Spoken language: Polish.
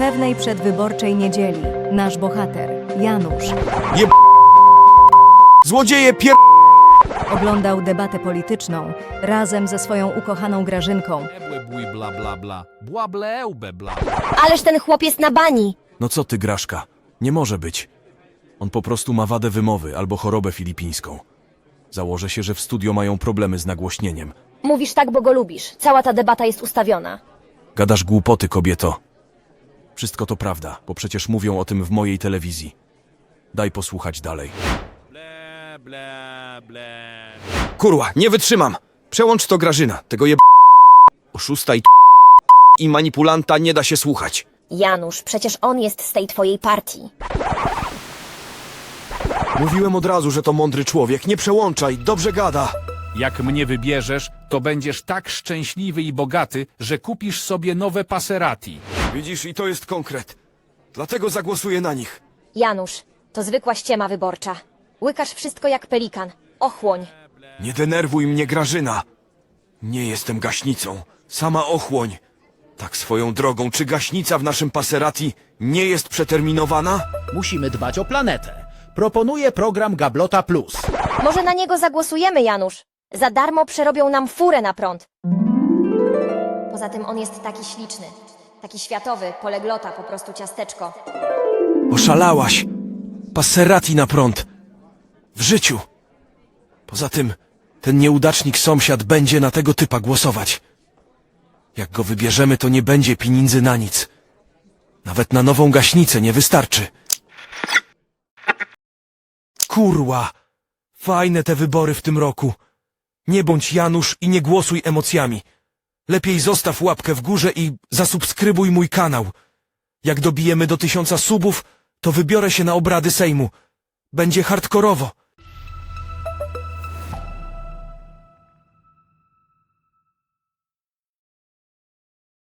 Pewnej przedwyborczej niedzieli nasz bohater, Janusz, Złodzieje pier... oglądał debatę polityczną razem ze swoją ukochaną Grażynką. Bla bla bla. Ełbe bla. Ależ ten chłop jest na bani. No co ty, Graszka? Nie może być. On po prostu ma wadę wymowy albo chorobę filipińską. Założę się, że w studio mają problemy z nagłośnieniem. Mówisz tak, bo go lubisz. Cała ta debata jest ustawiona. Gadasz głupoty, kobieto. Wszystko to prawda, bo przecież mówią o tym w mojej telewizji. Daj posłuchać dalej. Ble, ble, ble. Kurwa, nie wytrzymam! Przełącz to Grażyna, tego je... Oszusta i i manipulanta nie da się słuchać. Janusz, przecież on jest z tej twojej partii. Mówiłem od razu, że to mądry człowiek. Nie przełączaj, dobrze gada. Jak mnie wybierzesz, to będziesz tak szczęśliwy i bogaty, że kupisz sobie nowe Passerati. Widzisz, i to jest konkret. Dlatego zagłosuję na nich. Janusz, to zwykła ściema wyborcza. Łykasz wszystko jak pelikan. Ochłoń. Nie denerwuj mnie, Grażyna. Nie jestem gaśnicą. Sama ochłoń. Tak swoją drogą, czy gaśnica w naszym Passerati nie jest przeterminowana? Musimy dbać o planetę. Proponuję program Gablota Plus. Może na niego zagłosujemy, Janusz? Za darmo przerobią nam furę na prąd. Poza tym on jest taki śliczny. Taki światowy, poleglota, po prostu ciasteczko. Oszalałaś. Passerati na prąd. W życiu. Poza tym, ten nieudacznik sąsiad będzie na tego typa głosować. Jak go wybierzemy, to nie będzie pieniędzy na nic. Nawet na nową gaśnicę nie wystarczy. Kurła! Fajne te wybory w tym roku. Nie bądź Janusz i nie głosuj emocjami. Lepiej zostaw łapkę w górze i zasubskrybuj mój kanał. Jak dobijemy do tysiąca subów, to wybiorę się na obrady Sejmu. Będzie hardkorowo.